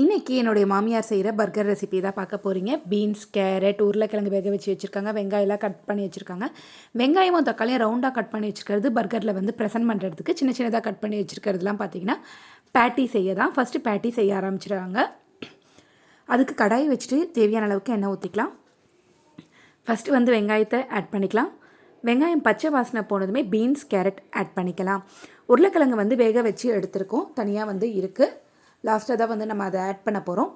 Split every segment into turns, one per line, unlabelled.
இன்றைக்கி என்னுடைய மாமியார் செய்கிற பர்கர் ரெசிபி தான் பார்க்க போகிறீங்க பீன்ஸ் கேரட் உருளைக்கிழங்கு வேக வச்சு வச்சுருக்காங்க. வெங்காயம்லாம் கட் பண்ணி வச்சுருக்காங்க. வெங்காயமும் தக்காளியும் ரவுண்டாக கட் பண்ணி வச்சுருக்கிறது பர்கரில் வந்து ப்ரெசென்ட் பண்ணுறதுக்கு சின்ன சின்னதாக கட் பண்ணி வச்சுருக்கிறதுலாம் பார்த்தீங்கன்னா பேட்டி செய்ய தான். ஃபஸ்ட்டு பேட்டி செய்ய ஆரம்பிச்சிடுறாங்க அதுக்கு கடாய் வச்சுட்டு தேவையான அளவுக்கு எண்ணெய் ஊற்றிக்கலாம் ஃபஸ்ட்டு வந்து வெங்காயத்தை ஆட் பண்ணிக்கலாம். வெங்காயம் பச்சை வாசனை போனதுமே பீன்ஸ் கேரட் ஆட் பண்ணிக்கலாம். உருளைக்கிழங்கு வந்து வேக வச்சு எடுத்திருக்கோம். தனியாக வந்து இருக்குது லாஸ்ட்டாக தான் வந்து நம்ம அதை ஆட் பண்ண போகிறோம்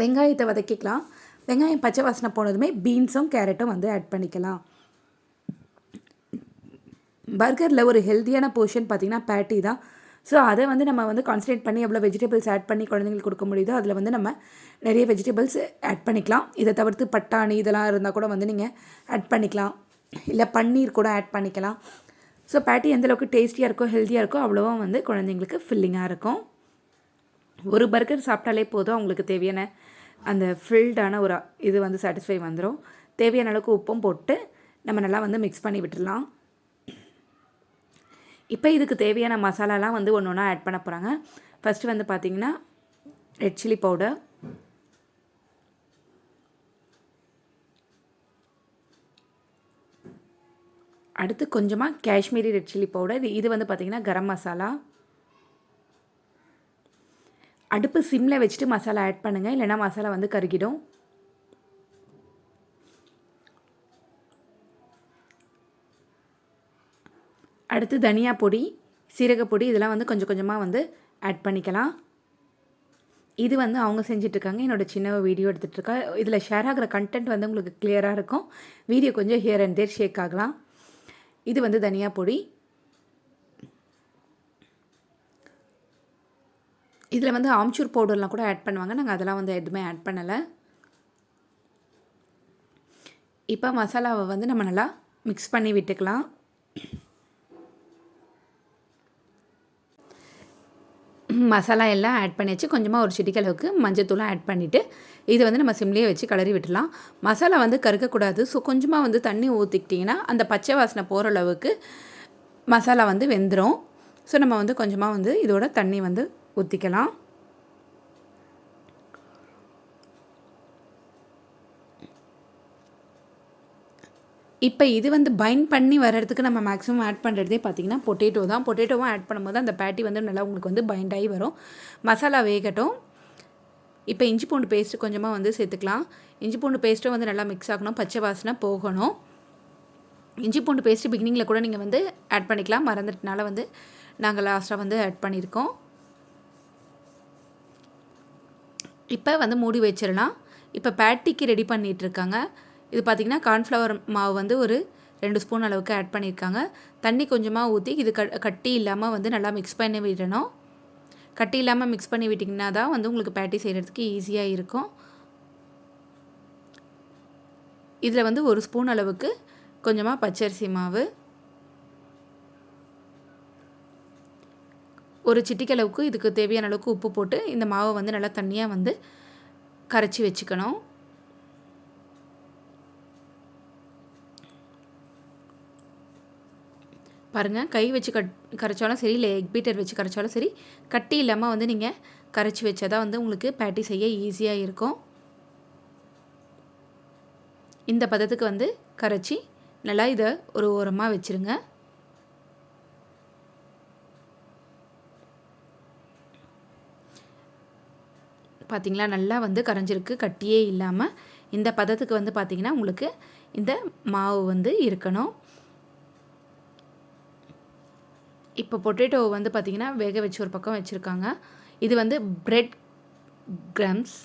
வெங்காயத்தை வதக்கிக்கலாம். வெங்காயம் பச்சை வாசனை போனதுமே பீன்ஸும் கேரட்டும் வந்து ஆட் பண்ணிக்கலாம். பர்கரில் ஒரு ஹெல்த்தியான போர்ஷன் பார்த்திங்கன்னா பேட்டி தான். ஸோ அதை வந்து நம்ம வந்து கான்சன்ட்ரேட் பண்ணி எவ்வளோ வெஜிடபிள்ஸ் ஆட் பண்ணி குழந்தைங்களுக்கு கொடுக்க முடியுதோ அதில் வந்து நம்ம நிறைய வெஜிடபிள்ஸ் ஆட் பண்ணிக்கலாம். இதை தவிர்த்து பட்டாணி இதெல்லாம் இருந்தால் கூட வந்து நீங்கள் ஆட் பண்ணிக்கலாம். இல்லை பன்னீர் கூட ஆட் பண்ணிக்கலாம். ஸோ பேட்டி எந்தளவுக்கு டேஸ்டியாக இருக்கோ ஹெல்த்தியாக இருக்கோ அவ்வளோவா வந்து குழந்தைங்களுக்கு ஃபில்லிங்காக இருக்கும். ஒரு பர்கர் சாப்பிட்டாலே போதும் அவங்களுக்கு தேவையான அந்த ஃபில்டான ஒரு இது வந்து சாட்டிஸ்ஃபை வந்துடும் தேவையான அளவுக்கு உப்பும் போட்டு நம்ம நல்லா வந்து மிக்ஸ் பண்ணி விட்டுடலாம். இப்போ இதுக்கு தேவையான மசாலாலாம் வந்து ஒன்று ஒன்றா ஆட் பண்ண போகிறாங்க ஃபஸ்ட்டு வந்து பார்த்திங்கன்னா ரெட் சில்லி பவுடர் அடுத்து கொஞ்சமாக காஷ்மீரி ரெட் சில்லி பவுடர் இது இது வந்து பார்த்திங்கன்னா கரம் மசாலா. அடுப்பு சிம்மில் வச்சுட்டு மசாலா ஆட் பண்ணுங்கள் இல்லைனா மசாலா வந்து கருகிடும். அடுத்து தனியா பொடி சீரகப்பொடி இதெல்லாம் வந்து கொஞ்சம் கொஞ்சமாக வந்து ஆட் பண்ணிக்கலாம். இது வந்து அவங்க செஞ்சிட்ருக்காங்க. என்னோடய சின்ன வீடியோ எடுத்துகிட்ருக்கா இதில் ஷேர் ஆகிற கண்டென்ட் வந்து உங்களுக்கு கிளியராக இருக்கும். வீடியோ கொஞ்சம் ஹியர் அண்ட் தேர் ஷேக் ஆகலாம். இது வந்து தனியா பொடி. இதில் வந்து ஆம்ச்சூர் பவுடர்லாம் கூட ஆட் பண்ணுவாங்க. நாங்கள் அதெல்லாம் வந்து எதுவுமே ஆட் பண்ணலை. இப்போ மசாலாவை வந்து நம்ம நல்லா மிக்ஸ் பண்ணி விட்டுக்கலாம். மசாலா எல்லாம் ஆட் பண்ணியாச்சு. கொஞ்சமாக ஒரு செடிக்கு அளவுக்கு மஞ்சத்தூளும் ஆட் பண்ணிவிட்டு இதை வந்து நம்ம சிம்லேயே வச்சு கிளறி விட்டுலாம் மசாலா வந்து கருக்கக்கூடாது ஸோ கொஞ்சமாக வந்து தண்ணி ஊற்றிக்கிட்டிங்கன்னா அந்த பச்சை வாசனை போகிற அளவுக்கு மசாலா வந்து வெந்துடும் ஸோ நம்ம வந்து கொஞ்சமாக வந்து இதோட தண்ணி வந்து ஊற்றிக்கலாம் இப்போ இது வந்து பைண்ட் பண்ணி வர்றதுக்கு நம்ம மேக்ஸிமம் ஆட் பண்ணுறதே பார்த்திங்கன்னா பொட்டேட்டோ தான். பொட்டேட்டோவும் ஆட் பண்ணும்போது அந்த பேட்டி வந்து நல்லா உங்களுக்கு வந்து பைண்ட் ஆகி வரும். மசாலா வேகட்டும். இப்போ இஞ்சி பூண்டு பேஸ்ட்டு கொஞ்சமாக வந்து சேர்த்துக்கலாம். இஞ்சி பூண்டு பேஸ்ட்டும் வந்து நல்லா மிக்ஸ் ஆகணும். பச்சை வாசனை போகணும். இஞ்சி பூண்டு பேஸ்ட்டு பிகினிங்கில் கூட நீங்கள் வந்து ஆட் பண்ணிக்கலாம். மறந்துட்டனால வந்து நாங்கள் லாஸ்ட்டாக வந்து ஆட் பண்ணியிருக்கோம். இப்போ வந்து மூடி வச்சிடலாம் இப்போ பேட்டிக்கு ரெடி பண்ணிகிட்ருக்காங்க இது பார்த்திங்கன்னா கார்ன்ஃப்ளவர் மாவு வந்து ஒரு ரெண்டு ஸ்பூன் அளவுக்கு ஆட் பண்ணியிருக்காங்க தண்ணி கொஞ்சமாக ஊற்றி இது க கட்டி இல்லாமல் வந்து நல்லா மிக்ஸ் பண்ணி விடணும். கட்டி இல்லாமல் மிக்ஸ் பண்ணி விட்டிங்கன்னா தான் வந்து உங்களுக்கு பேட்டி செய்கிறதுக்கு ஈஸியாக இருக்கும். இதில் வந்து ஒரு ஸ்பூன் அளவுக்கு கொஞ்சமாக பச்சரிசி மாவு. ஒரு சிட்டிக்களவுக்கு இதுக்கு தேவையான அளவுக்கு உப்பு போட்டு இந்த மாவை வந்து நல்லா தண்ணியாக வந்து கரைச்சி வச்சுக்கணும். பாருங்கள் கை வச்சு கட் கரைச்சாலும் சரி இல்லை எக் பீட்டர் வச்சு கரைச்சாலும் சரி கட்டி இல்லாமல் வந்து நீங்கள் கரைச்சி வச்சா தான் வந்து உங்களுக்கு பேட்டி செய்ய ஈஸியாக இருக்கும். இந்த பதத்துக்கு வந்து கரைச்சி நல்லா இதை ஒரு ஓரமாக வச்சுருங்க. பார்த்திங்களா நல்லா வந்து கரைஞ்சிருக்கு. கட்டியே இல்லாமல் இந்த பதத்துக்கு வந்து பார்த்திங்கன்னா உங்களுக்கு இந்த மாவு வந்து இருக்கணும். இப்போ பொட்டேட்டோ வந்து பார்த்திங்கன்னா வேக வச்சு ஒரு பக்கம் வச்சுருக்காங்க. இது வந்து பிரெட் கிரம்ஸ்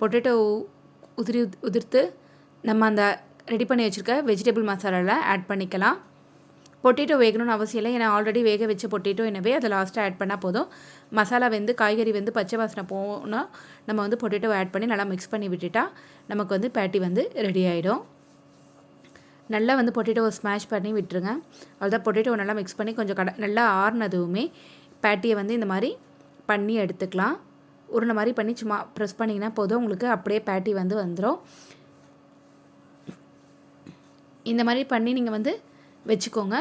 பொட்டேட்டோ உதிரி உதிர்த்து நம்ம அந்த ரெடி பண்ணி வச்சுருக்க வெஜிடபிள் மசாலாவில் ஆட் பண்ணிக்கலாம். பொட்டேட்டோ வேகணும்னு அவசியம் இல்லை. ஏன்னா ஆல்ரெடி வேக வச்ச பொட்டேட்டோ என்னவே அதை லாஸ்ட்டாக ஆட் பண்ணால் போதும். மசாலா வந்து காய்கறி வந்து பச்சை வாசனை போனால் நம்ம வந்து பொட்டேட்டோ ஆட் பண்ணி நல்லா மிக்ஸ் பண்ணி விட்டுட்டா நமக்கு வந்து பேட்டி வந்து ரெடி ஆகிடும் நல்லா வந்து பொட்டேட்டோவை ஸ்மாஷ் பண்ணி விட்டுருங்க. அவ்வளோதான் பொட்டேட்டோவை நல்லா மிக்ஸ் பண்ணி கொஞ்சம் கடை நல்லா ஆறுனதுமே பேட்டியை வந்து இந்த மாதிரி பண்ணி எடுத்துக்கலாம். உருண்டை மாதிரி பண்ணி சும்மா ப்ரெஸ் பண்ணிங்கன்னா போதும். உங்களுக்கு அப்படியே பேட்டி வந்து வந்துடும் இந்த மாதிரி பண்ணி நீங்கள் வந்து வச்சுக்கோங்க.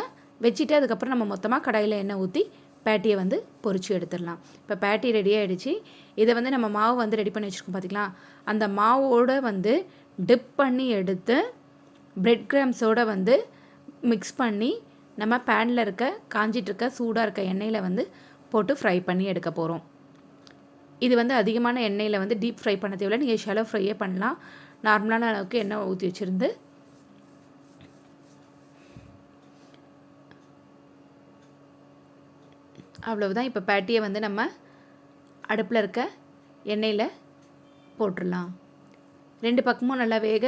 வச்சுட்டு அதுக்கப்புறம் நம்ம மொத்தமாக கடாயில் எண்ணெய் ஊற்றி பேட்டியை வந்து பொறிச்சு எடுத்துடலாம். இப்போ பேட்டி ரெடி ஆகிடுச்சு இதை வந்து நம்ம மாவு வந்து ரெடி பண்ணி வச்சுருக்கோம் பார்த்திங்களா அந்த மாவோடு வந்து டிப் பண்ணி எடுத்து பிரெட் கிராம்ஸோடு வந்து மிக்ஸ் பண்ணி நம்ம பேனில் இருக்க காஞ்சிட்ருக்க சூடாக இருக்க எண்ணெயில் வந்து போட்டு ஃப்ரை பண்ணி எடுக்க போகிறோம் இது வந்து அதிகமான எண்ணெயில் வந்து டீப் ஃப்ரை பண்ண தேவையில்லை. நீங்கள் ஷெலோ ஃப்ரையே பண்ணலாம். நார்மலான அளவுக்கு எண்ணெய் ஊற்றி வச்சுருந்து அவ்வளவுதான். இப்போ பேட்டியை வந்து நம்ம அடுப்பில் இருக்க எண்ணெயில் போட்டுடலாம் ரெண்டு பக்கமும் நல்லா வேக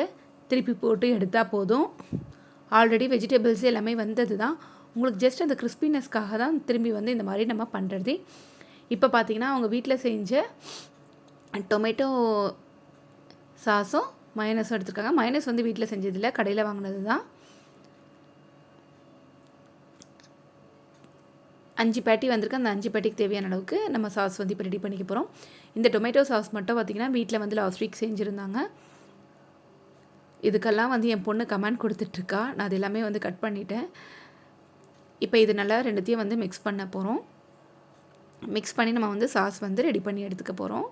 திருப்பி போட்டு எடுத்தால் போதும். ஆல்ரெடி வெஜிடபிள்ஸ் எல்லாமே வந்தது தான் உங்களுக்கு ஜஸ்ட் அந்த கிறிஸ்பினஸ்க்காக தான் திரும்பி வந்து இந்த மாதிரி நம்ம பண்ணுறது இப்போ பார்த்தீங்கன்னா அவங்க வீட்டில் செஞ்ச டொமேட்டோ சாஸும் மயனஸும் எடுத்துருக்காங்க. மயனஸ் வந்து வீட்டில் செஞ்சதில்லை கடையில் வாங்கினது தான் அஞ்சு பேட்டி வந்திருக்கு. அந்த அஞ்சு பேட்டிக்கு தேவையான அளவுக்கு நம்ம சாஸ் வந்து இப்போ ரெடி பண்ணிக்க போகிறோம் இந்த டொமேட்டோ சாஸ் மட்டும் பார்த்திங்கன்னா வீட்டில் வந்து லாஸ்ட் வீக் செஞ்சுருந்தாங்க. இதுக்கெல்லாம் வந்து என் பொண்ணு கமெண்ட் கொடுத்துட்ருக்கா. நான் அது எல்லாமே வந்து கட் பண்ணிட்டேன். இப்போ இது நல்லா ரெண்டுத்தையும் வந்து மிக்ஸ் பண்ண போகிறோம் மிக்ஸ் பண்ணி நம்ம வந்து சாஸ் வந்து ரெடி பண்ணி எடுத்துக்க போகிறோம்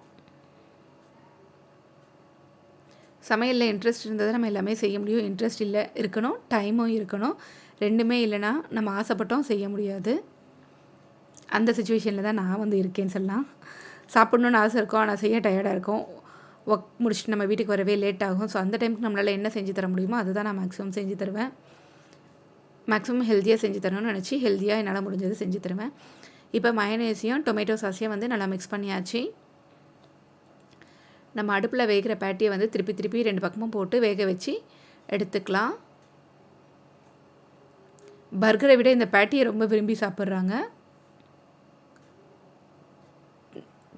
சமையலில் இன்ட்ரெஸ்ட் இருந்ததை நம்ம எல்லாமே செய்ய முடியும். இன்ட்ரெஸ்ட் இல்லை இருக்கணும் டைமும் இருக்கணும். ரெண்டுமே இல்லைன்னா நம்ம ஆசைப்பட்டோம் செய்ய முடியாது. அந்த சுச்சுவேஷனில் தான் நான் வந்து இருக்கேன்னு சொல்லலாம் சாப்பிட்ணுன்னு ஆசை இருக்கும் ஆனால் செய்ய டயர்டாக இருக்கும். ஒர்க் முடிச்சுட்டு நம்ம வீட்டுக்கு வரவே லேட் ஆகும். ஸோ அந்த டைமுக்கு நம்மளால் என்ன செஞ்சு தர முடியுமோ அதுதான் நான் மேக்ஸிமம் செஞ்சு தருவேன். மேக்ஸிமம் ஹெல்த்தியாக செஞ்சு தரணும்னு நினச்சி ஹெல்த்தியாக என்னால் முடிஞ்சது செஞ்சு தருவேன். இப்போ மயனேஸையும் டொமேட்டோ சாஸையும் வந்து நல்லா மிக்ஸ் பண்ணியாச்சு. நம்ம அடுப்பில் வேகிற பேட்டியை வந்து திருப்பி திருப்பி ரெண்டு பக்கமும் போட்டு வேக வச்சு எடுத்துக்கலாம். பர்கரை விட இந்த பேட்டியை ரொம்ப விரும்பி சாப்பிட்றாங்க.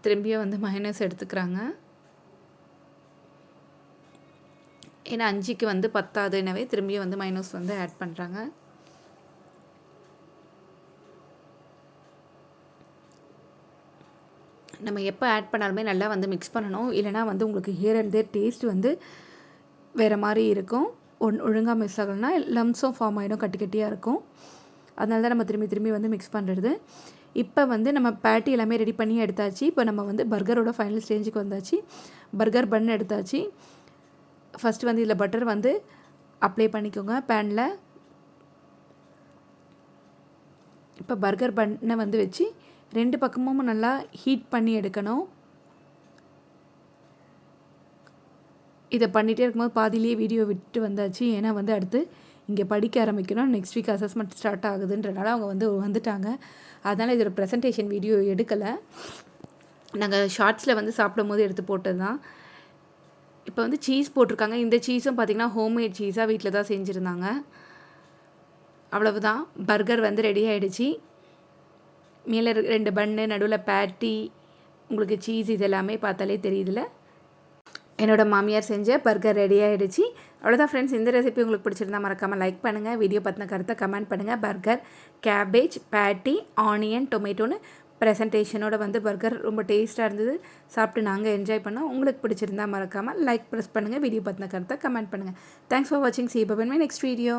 திரும்பியும் வந்து மைனஸ் எடுத்துக்கிறாங்க. ஏன்னா அஞ்சுக்கு வந்து பத்தாதுனவே திரும்பியும் வந்து மைனஸ் வந்து ஆட் பண்ணுறாங்க நம்ம எப்போ ஆட் பண்ணாலுமே நல்லா வந்து மிக்ஸ் பண்ணணும். இல்லைனா வந்து உங்களுக்கு ஹியர் அண்ட் தேர் டேஸ்ட் வந்து வேறு மாதிரி இருக்கும். ஒன் ஒழுங்காக மிஸ் ஆகலைன்னா லம்ஸும் ஃபார்ம் ஆகிடும் கட்டி கட்டியாக இருக்கும். அதனால தான் நம்ம திரும்பி திரும்பி வந்து மிக்ஸ் பண்ணுறது இப்போ வந்து நம்ம பேட்டி எல்லாமே ரெடி பண்ணி எடுத்தாச்சு. இப்போ நம்ம வந்து பர்கரோட ஃபைனல் ஸ்டேஜுக்கு வந்தாச்சு. பர்கர் பன் எடுத்தாச்சு. ஃபஸ்ட்டு வந்து இதில் பட்டர் வந்து அப்ளை பண்ணிக்கோங்க பேனில் இப்போ பர்கர் பண்ணை வந்து வச்சு ரெண்டு பக்கமும் நல்லா ஹீட் பண்ணி எடுக்கணும். இதை பண்ணிகிட்டே இருக்கும்போது பாதிலேயே வீடியோ விட்டு வந்தாச்சு. ஏன்னா வந்து அடுத்து இங்கே படிக்க ஆரம்பிக்கணும். நெக்ஸ்ட் வீக் அசஸ்மெண்ட் ஸ்டார்ட் ஆகுதுன்றனால அவங்க வந்து வந்துட்டாங்க. அதனால் இதோட ப்ரெசன்டேஷன் வீடியோ எடுக்கலை. நாங்கள் ஷார்ட்ஸில் வந்து சாப்பிடும் போது எடுத்து போட்டது தான் இப்போ வந்து சீஸ் போட்டிருக்காங்க. இந்த சீஸும் பார்த்திங்கன்னா ஹோம்மேட் சீஸாக வீட்டில் தான் செஞ்சுருந்தாங்க. அவ்வளவுதான். பர்கர் வந்து ரெடி ஆகிடுச்சு மேலே ரெண்டு பன்னு நடுவில் பேட்டி உங்களுக்கு சீஸ் இது எல்லாமே பார்த்தாலே தெரியுதுல்ல என்னோடய மாமியார் செஞ்ச பர்கர் ரெடி ஆகிடுச்சு அவ்வளோதான் ஃப்ரெண்ட்ஸ் இந்த ரெசிபி உங்களுக்கு பிடிச்சிருந்தா மறக்காமல் லைக் பண்ணுங்கள் வீடியோ பற்றின கருத்தை கமெண்ட் பண்ணுங்கள் பர்கர் கேபேஜ் பேட்டி ஆனியன் டொமேட்டோன்னு ப்ரெசன்டேஷனோட வந்து பர்கர் ரொம்ப டேஸ்ட்டாக இருந்தது. சாப்பிட்டு நாங்கள் என்ஜாய் பண்ணோம். உங்களுக்கு பிடிச்சிருந்தா மறக்காமல் லைக் ப்ரெஸ் பண்ணுங்கள் வீடியோ பற்றின கருத்தை கமெண்ட் பண்ணுங்கள் தேங்க்ஸ் ஃபார் வாட்சிங் சி பபன் மை நெக்ஸ்ட் வீடியோ